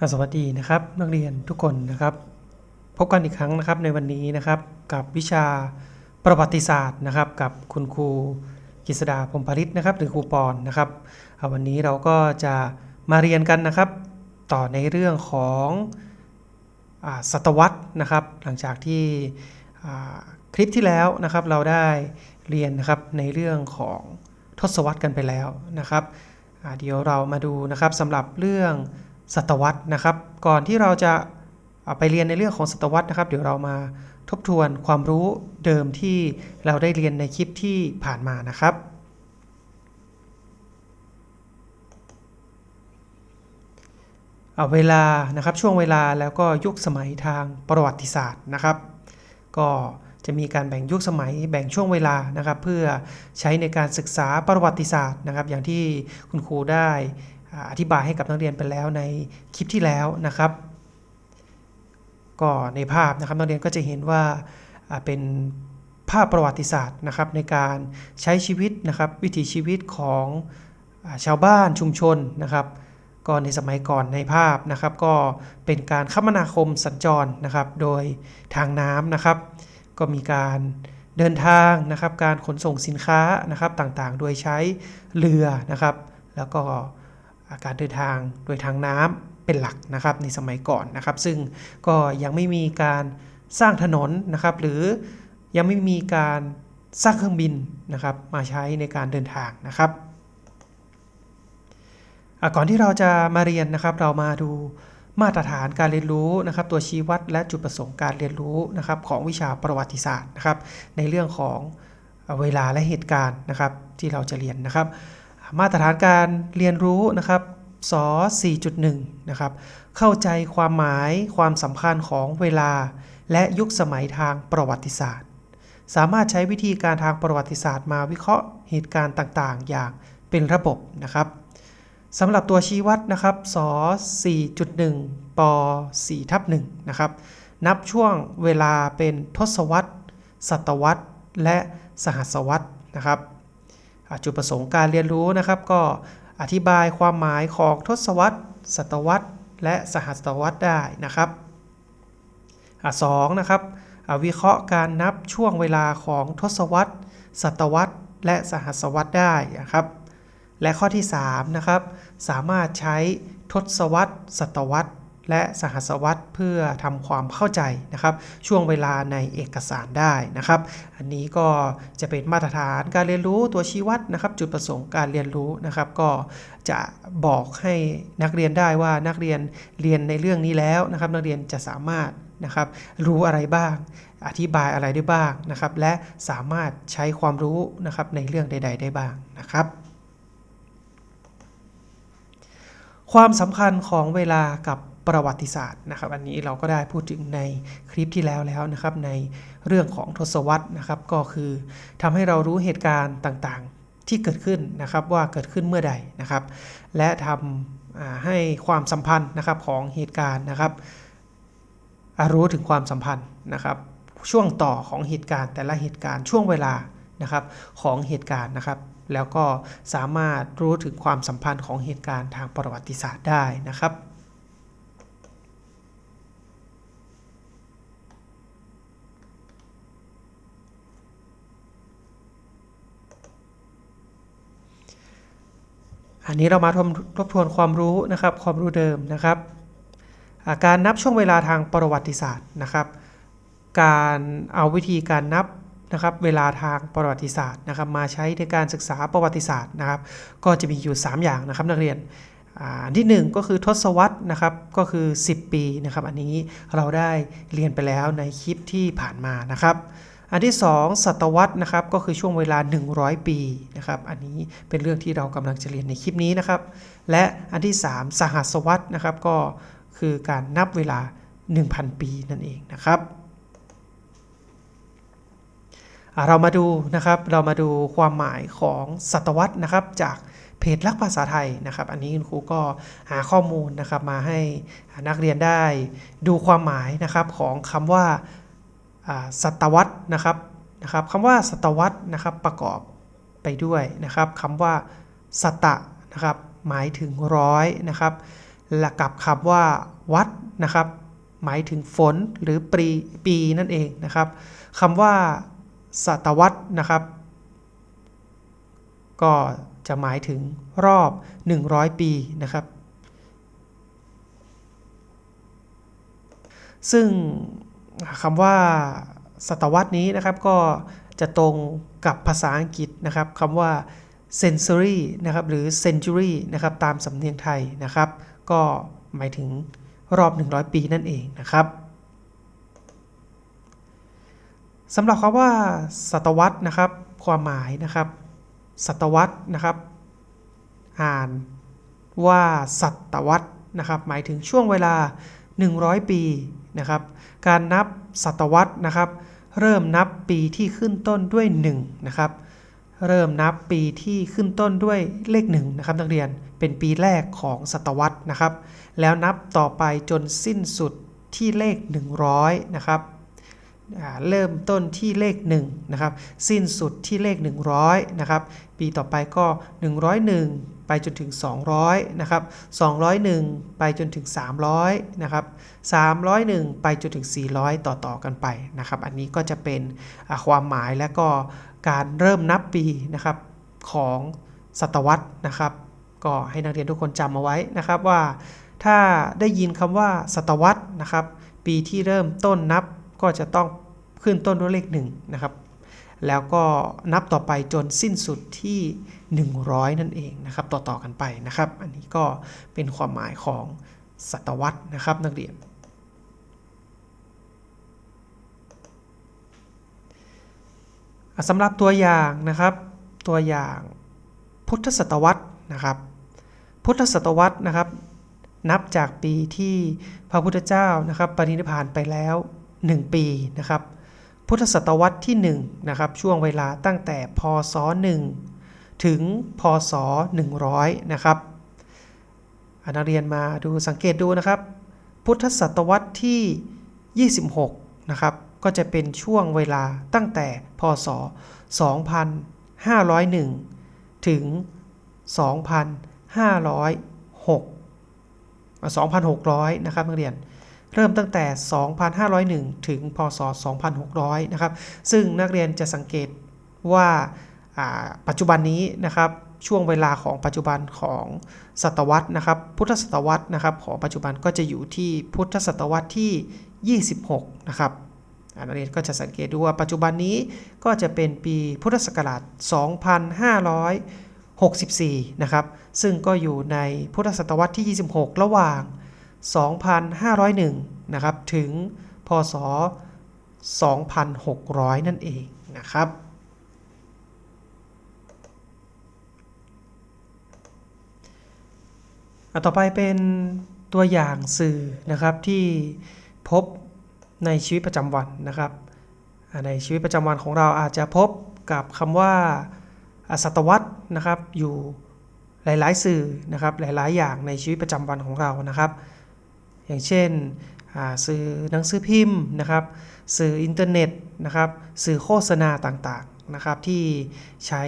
สวัสดีนะครับนักเรียนทุกคนนะครับ พบกันอีกครั้งนะครับในวันนี้นะครับกับวิชาประวัติศาสตร์นะครับ กับคุณครูกฤษดาพรหมพริตนะครับ หรือครูปอนนะครับวันนี้เราก็จะมาเรียนกันนะครับ ต่อในเรื่องของอศตวรรษนะครับ หลังจากที่คลิปที่แล้วนะครับเราได้เรียนนะครับในเรื่องของทศวรรษกันไปแล้วนะครับเดี๋ยวเรามาดูนะครับสำหรับเรื่อง ศตวรรษนะครับ ก่อนที่เราจะไปเรียนในเรื่องของศตวรรษนะครับ เดี๋ยวเรามาทบทวนความรู้เดิมที่เราได้เรียนในคลิปที่ผ่านมานะครับเอาเวลานะครับช่วงเวลาแล้วก็ยุคสมัยทางประวัติศาสตร์นะครับ ก็จะมีการแบ่งยุคสมัยแบ่งช่วงเวลานะครับ เพื่อใช้ในการศึกษาประวัติศาสตร์นะครับ อย่างที่คุณครูได้ อธิบายให้กับนักเรียนไปแล้วในคลิปที่แล้วนะครับ ก็ในภาพนะครับนักเรียนก็จะเห็นว่าเป็นภาพประวัติศาสตร์นะครับ ในการใช้ชีวิตนะครับ วิถีชีวิตของชาวบ้านชุมชนนะครับก็ในสมัยก่อนในภาพนะครับ ก็เป็นการคมนาคมสัญจรนะครับ โดยทางน้ำนะครับ ก็มีการเดินทางนะครับ การขนส่งสินค้านะครับต่างๆ โดยใช้เรือนะครับ แล้วก็าการเดินทางโดยทางน้ำเป็นหลักนะครับในสมัยก่อนนะครับ ซึ่งก็ยังไม่มีการสร้างถนนนะครับ หรือยังไม่มีการสร้างเครื่องบินนะครับ มาใช้ในการเดินทางนะครับก่อนที่เราจะมาเรียนนะครับ เรามาดูมาตรฐานการเรียนรู้นะครับ ตัวชี้วัดและจุดประสงค์การเรียนรู้นะครับ ของวิชาประวัติศาสตร์นะครับ ในเรื่องของเวลาและเหตุการณ์นะครับ ที่เราจะเรียนนะครับ มาตรฐานการเรียนรู้นะครับส4.1 นะครับ เข้าใจความหมายความสำคัญของเวลา และยุคสมัยทางประวัติศาสตร์ สามารถใช้วิธีการทางประวัติศาสตร์มาวิเคราะห์เหตุการณ์ต่างๆ อย่างเป็นระบบนะครับสำหรับตัวชี้วัดนะครับส4.1ป4ทับ1นะครับ นับช่วงเวลาเป็นทศวรรษ ศตวรรษ และสหัสวรรษนะครับ จุดประสงค์การเรียนรู้นะครับก็อธิบายความหมายของทศวรรษ ศตวรรษ และสหัสวรรษได้นะครับอ่าสองนะครับอวิเคราะห์การนับช่วงเวลาของทศวรรษ ศตวรรษ และสหัสวรรษได้นะครับ และข้อที่3นะครับสามารถใช้ทศวรรษ ศตวรรษ และสหัสวรรษเพื่อทำความเข้าใจนะครับ ช่วงเวลาในเอกสารได้นะครับ อันนี้ก็จะเป็นมาตรฐานการเรียนรู้ตัวชี้วัดนะครับ จุดประสงค์การเรียนรู้นะครับ ก็จะบอกให้นักเรียนได้ว่านักเรียนเรียนในเรื่องนี้แล้วนะครับ นักเรียนจะสามารถนะครับ รู้อะไรบ้าง อธิบายอะไรได้บ้างนะครับ และสามารถใช้ความรู้นะครับในเรื่องใด ๆ ได้บ้างนะครับความสำคัญของเวลากับ ประวัติศาสตร์นะครับ อันนี้เราก็ได้พูดถึงในคลิปที่แล้วแล้วนะครับ ในเรื่องของทศวรรษนะครับ ก็คือทำให้เรารู้เหตุการณ์ต่างๆที่เกิดขึ้นนะครับว่าเกิดขึ้นเมื่อใดนะครับ และทำอ่าให้ความสัมพันธ์นะครับของเหตุการณ์นะครับ รู้ถึงความสัมพันธ์นะครับ ช่วงต่อของเหตุการณ์แต่ละเหตุการณ์ช่วงเวลานะครับของเหตุการณ์นะครับแล้วก็สามารถรู้ถึงความสัมพันธ์ของเหตุการณ์ทางประวัติศาสตร์ได้นะครับ อันนี้เรามาทบทบทวนความรู้นะครับ ความรู้เดิมนะครับาการนับช่วงเวลาทางประวัติศาสตร์นะครับ การเอาวิธีการนับนะครับเวลาทางประวัติศาสตร์นะครับ มาใช้ในการศึกษาประวัติศาสตร์นะครับ ก็จะมีอยู่ 3 อย่างนะครับนักเรียนอันที่ 1 ก็คือทศวรรษนะครับก็คือ 10 ปีนะครับ อันนี้เราได้เรียนไปแล้วในคลิปที่ผ่านมานะครับ อันที่ 2 ศตวรรษนะครับก็คือช่วงเวลา 100 ปีนะครับอันนี้เป็นเรื่องที่เรากำลังจะเรียนในคลิปนี้นะครับ และอันที่ 3 สหัสวรรษนะครับก็คือการนับเวลา 1,000 ปีนั่นเองนะครับเรามาดูนะครับเรามาดูความหมายของศตวรรษนะครับจากเพจลักภาษาไทยนะครับ อันนี้คุณครูก็หาข้อมูลนะครับมาให้นักเรียนได้ดูความหมายนะครับของคำว่า ศตวรรษนะครับนะครับคำว่าศตวรรษนะครับประกอบไปด้วยนะครับคำว่าสตะนะครับหมายถึงร้อยนะครับและกับคำว่าวัดนะครับหมายถึงฝนหรือปีปีนั่นเองนะครับคำว่าศตวรรษนะครับ ก็จะหมายถึงรอบ 100 ปีนะครับ ซึ่ง คำว่าศตวรรษนี้นะครับก็จะตรงกับภาษาอังกฤษนะครับคำว่า century นะครับหรือ century นะครับตามสำเนียงไทยนะครับ ก็หมายถึงรอบ 100 ปีนั่นเองนะครับสำหรับคำว่าศตวรรษนะครับ ความหมายนะครับ ศตวรรษนะครับ อ่านว่าศตวรรษนะครับ หมายถึงช่วงเวลา 100 ปี นะครับ การนับศตวรรษนะครับ เริ่มนับปีที่ขึ้นต้นด้วย1นะครับเริ่มนับปีที่ขึ้นต้นด้วยเลข1นะครับนักเรียนเป็นปีแรกของศตวรรษนะครับ แล้วนับต่อไปจนสิ้นสุดที่เลข 100นะครับเริ่มต้นที่เลข1นะครับสิ้นสุดที่เลข 100นะครับปีต่อไปก็ 101 ไปจนถึง 200นะครับ201 ไปจนถึง 300นะครับ301 ไปจนถึง 400 ต่อๆกันไปนะครับอันนี้ก็จะเป็นความหมายและก็การเริ่มนับปีนะครับของศตวรรษนะครับ ก็ให้นักเรียนทุกคนจำเอาไว้นะครับว่า ถ้าได้ยินคำว่าศตวรรษนะครับ ปีที่เริ่มต้นนับก็จะต้องขึ้นต้นด้วยเลข1นะครับ แล้วก็นับต่อไปจนสิ้นสุดที่ 100 นั่นเองนะครับ ต่อๆกันไปนะครับ อันนี้ก็เป็นความหมายของศตวรรษนะครับนักเรียน สำหรับตัวอย่างนะครับ ตัวอย่างพุทธศตวรรษนะครับ พุทธศตวรรษนะครับ นับจากปีที่พระพุทธเจ้านะครับ ปรินิพพานไปแล้ว 1 ปีนะครับ พุทธศตวรรษที่1นะครับช่วงเวลาตั้งแต่พศ 1 ถึงพศ 100 นะครับนักเรียนมาดูสังเกตดูนะครับ พุทธศตวรรษที่ 26 นะครับ ก็จะเป็นช่วงเวลาตั้งแต่พศ 2501 ถึง 2506 2,600 นะครับนักเรียน เริ่มตั้งแต่ 2,501 ถึง พศ 2,600 นะครับ ซึ่งนักเรียนจะสังเกตว่าปัจจุบันนี้นะครับช่วงเวลาของปัจจุบันของศตวรรษนะครับ พุทธศตวรรษนะครับ ของปัจจุบันก็จะอยู่ที่พุทธศตวรรษที่ 26 นะครับนักเรียนก็จะสังเกตดูว่าปัจจุบันนี้ก็จะเป็นปีพุทธศักราช 2564 นะครับ ซึ่งก็อยู่ในพุทธศตวรรษที่ 26 ระหว่าง 2,501 นะครับ ถึง พศ 2,600 นั่นเองนะครับ ต่อไปเป็นตัวอย่างสื่อนะครับที่พบในชีวิตประจำวันนะครับ ในชีวิตประจำวันของเราอาจจะพบกับคำว่าศตวรรษนะครับอยู่หลาย ๆ สื่อนะครับหลาย ๆ อย่างในชีวิตประจำวันของเรานะครับ อย่างเช่นสื่อหนังสือพิมพ์นะครับ สื่ออินเทอร์เน็ตนะครับ สื่อโฆษณาต่างๆนะครับ ที่ใช้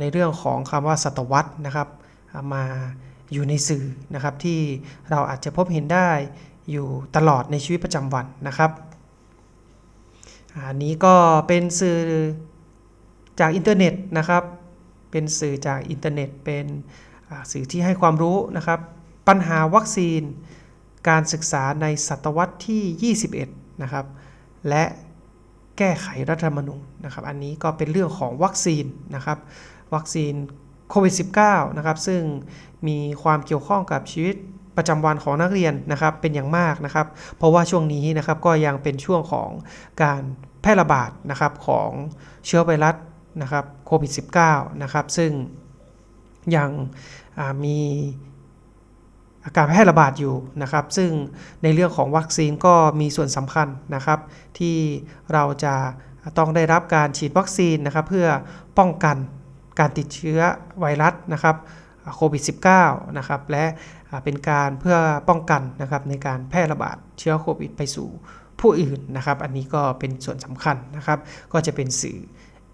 ในเรื่องของคำว่าศตวรรษนะครับ มาอยู่ในสื่อนะครับที่เราอาจจะพบเห็นได้อยู่ตลอดในชีวิตประจำวันนะครับอันนี้ก็เป็นสื่อจากอินเทอร์เน็ตนะครับ เป็นสื่อจากอินเทอร์เน็ต เป็นสื่อที่ให้ความรู้นะครับ ปัญหาวัคซีน การศึกษาในศตวรรษที่ 21 นะครับ และแก้ไขรัฐธรรมนูญนะครับ อันนี้ก็เป็นเรื่องของวัคซีนนะครับ วัคซีนโควิด -19 นะครับ ซึ่งมีความเกี่ยวข้องกับชีวิตประจำวันของนักเรียนนะครับเป็นอย่างมากนะครับ เพราะว่าช่วงนี้นะครับก็ยังเป็นช่วงของการแพร่ระบาดนะครับของเชื้อไวรัสนะครับโควิด -19 นะครับ ซึ่งยังมี การแพร่ระบาดอยู่นะครับ ซึ่งในเรื่องของวัคซีนก็มีส่วนสำคัญนะครับ ที่เราจะต้องได้รับการฉีดวัคซีนนะครับ เพื่อป้องกันการติดเชื้อไวรัสนะครับโควิด -19 นะครับ และเป็นการเพื่อป้องกันนะครับในการแพร่ระบาดเชื้อโควิดไปสู่ผู้อื่นนะครับ อันนี้ก็เป็นส่วนสำคัญนะครับ ก็จะเป็นสื่อ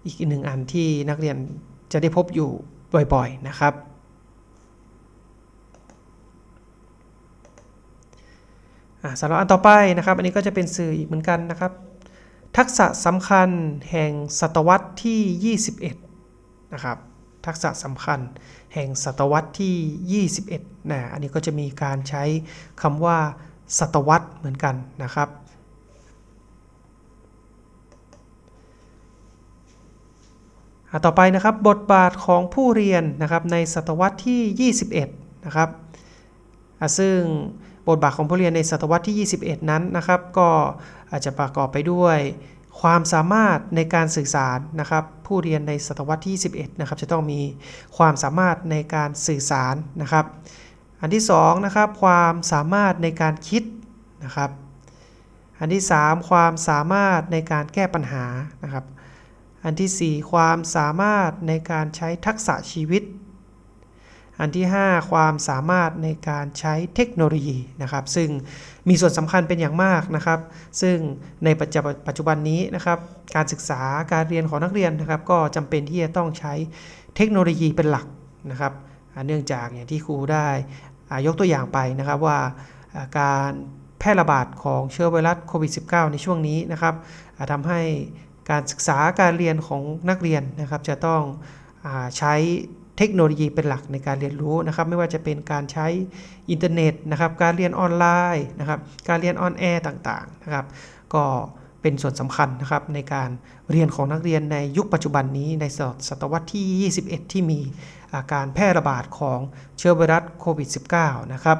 อีกหนึ่งอันที่นักเรียนจะได้พบอยู่บ่อยๆนะครับ อ่า สำหรับอันต่อไปนะครับ อันนี้ก็จะเป็นสื่ออีกเหมือนกันนะครับ ทักษะสำคัญแห่งศตวรรษที่ 21 นะครับ ทักษะสำคัญแห่งศตวรรษที่ 21 นะ อันนี้ก็จะมีการใช้คำว่า ศตวรรษเหมือนกันนะครับต่อไปนะครับบทบาทของผู้เรียนนะครับในศตวรรษที่ 21 นะครับซึ่ง บทบาทของผู้เรียนในศตวรรษที่ 21 นั้นนะครับ ก็อาจจะประกอบไปด้วยความสามารถในการสื่อสารนะครับ ผู้เรียนในศตวรรษที่ 21 นะครับ จะต้องมีความสามารถในการสื่อสารนะครับ อันที่2นะครับความสามารถในการคิดนะครับ อันที่ 3 ความสามารถในการแก้ปัญหานะครับ อันที่ 4 ความสามารถในการใช้ทักษะชีวิต อันที่ 5 ความสามารถในการใช้เทคโนโลยีนะครับ ซึ่งมีส่วนสำคัญเป็นอย่างมากนะครับ ซึ่งในปัจจุบันปัจจุบันนี้นะครับ การศึกษาการเรียนของนักเรียนนะครับ ก็จำเป็นที่จะต้องใช้เทคโนโลยีเป็นหลักนะครับ เนื่องจากอย่างที่ครูได้ยกตัวอย่างไปนะครับว่าการแพร่ระบาดของเชื้อไวรัสโควิด -19 ในช่วงนี้นะครับทำให้การศึกษาการเรียนของนักเรียนนะครับ จะต้องใช้ เทคโนโลยีเป็นหลักในการเรียนรู้นะครับ ไม่ว่าจะเป็นการใช้อินเทอร์เน็ตนะครับ การเรียนออนไลน์นะครับ การเรียนออนแอร์ต่างๆนะครับ ก็เป็นส่วนสำคัญนะครับในการเรียนของนักเรียนในยุคปัจจุบันนี้ในศตวรรษที่ 21 ที่มีอาการแพร่ระบาดของเชื้อไวรัสโควิด -19 นะครับ